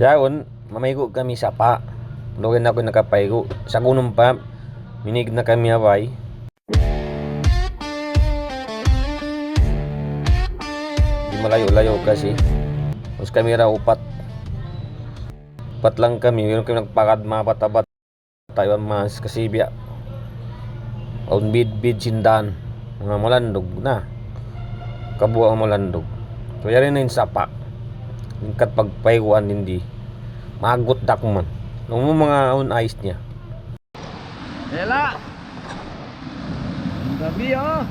Yaon, mamaygo kami sa pa. Lugan ako nakapaygo. Sa gunong pa, minig na kami away. Di malayo-layo kasi. Tapos kami raw upat. Upat lang kami. Meron kami nagpakad mga batabat. Tayo ang mas kasibya. On bid-bid sindan. Mga malandog na. Kabuha ang malandog. Kaya rin na yung sapa. Kat pagpayguan hindi. Magot dak man. Mo mga on ice niya. Ela! Ang gabi oh!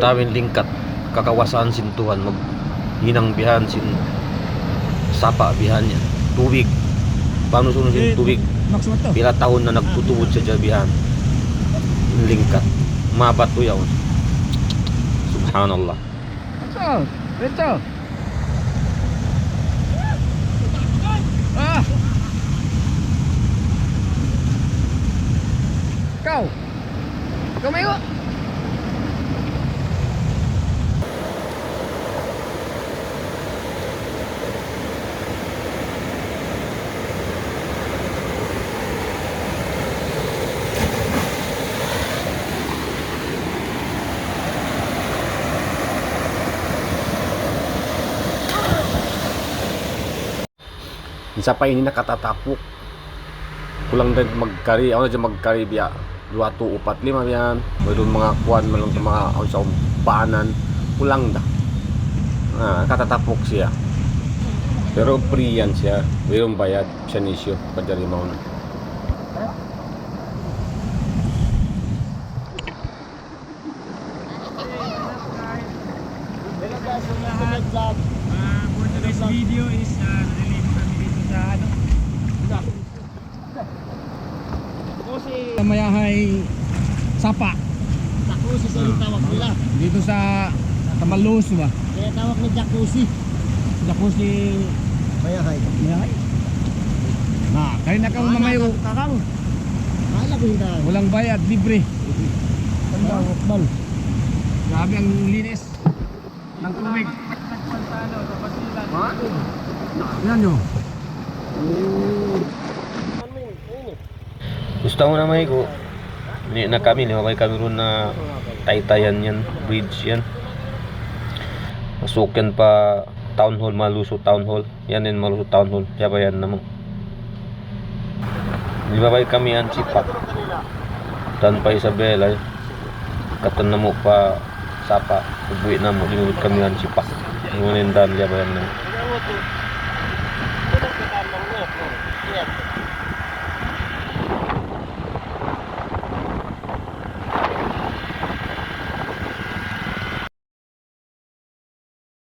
Tawin lingkat. Kakawasan sintuhan. Mag hinang bihan sin sapa bihan niya. Tubig. Paano sunod sin tubig? Pila taon na nagtutubod sa jabihan. Lingkat. Mabat to yaw. Subhanallah. Ito! Ito! Ah! Ikaw! Ikaw may Isa pa ini nakatatapok. Kulang din magkari. Ako na dyan magkari biya. Dua to upat lima yan. Mayroon mga kuwan sa mga ako sa umpanan. Kulang da. Ah, nakatatapok siya. Pero free yan siya. Mayroong bayad. Siya nisyo. Padari mo na. Uh, for today's video is uh, naliligo kami dito sa ano? Kasi Mayahay Sapa Jacuzzi sa yung tawag nila. dito sa Tamalos ba? Kaya tawag ni Jacuzzi. Si Mayahay. Mayahay. Na, kaya na kang mamayo. Kakang. Ko hindi. Walang bayad, libre. Tanda, wakbal. Grabe ang linis ng tubig. Ha? Yan nyo. Gusto na may ko. Hindi na kami. Lima kayo kami ron na taytayan yan. Bridge yan. Masuk yan pa town hall, maluso town hall. Yan din maluso town hall. Kaya ba yan naman. Lima kayo kami yan sipak. Tan pa Isabela. Katan na mo pa sapa. Ubuwi na mo. Lima kami yan sipak. Ngunit dan. Kaya ba yan naman.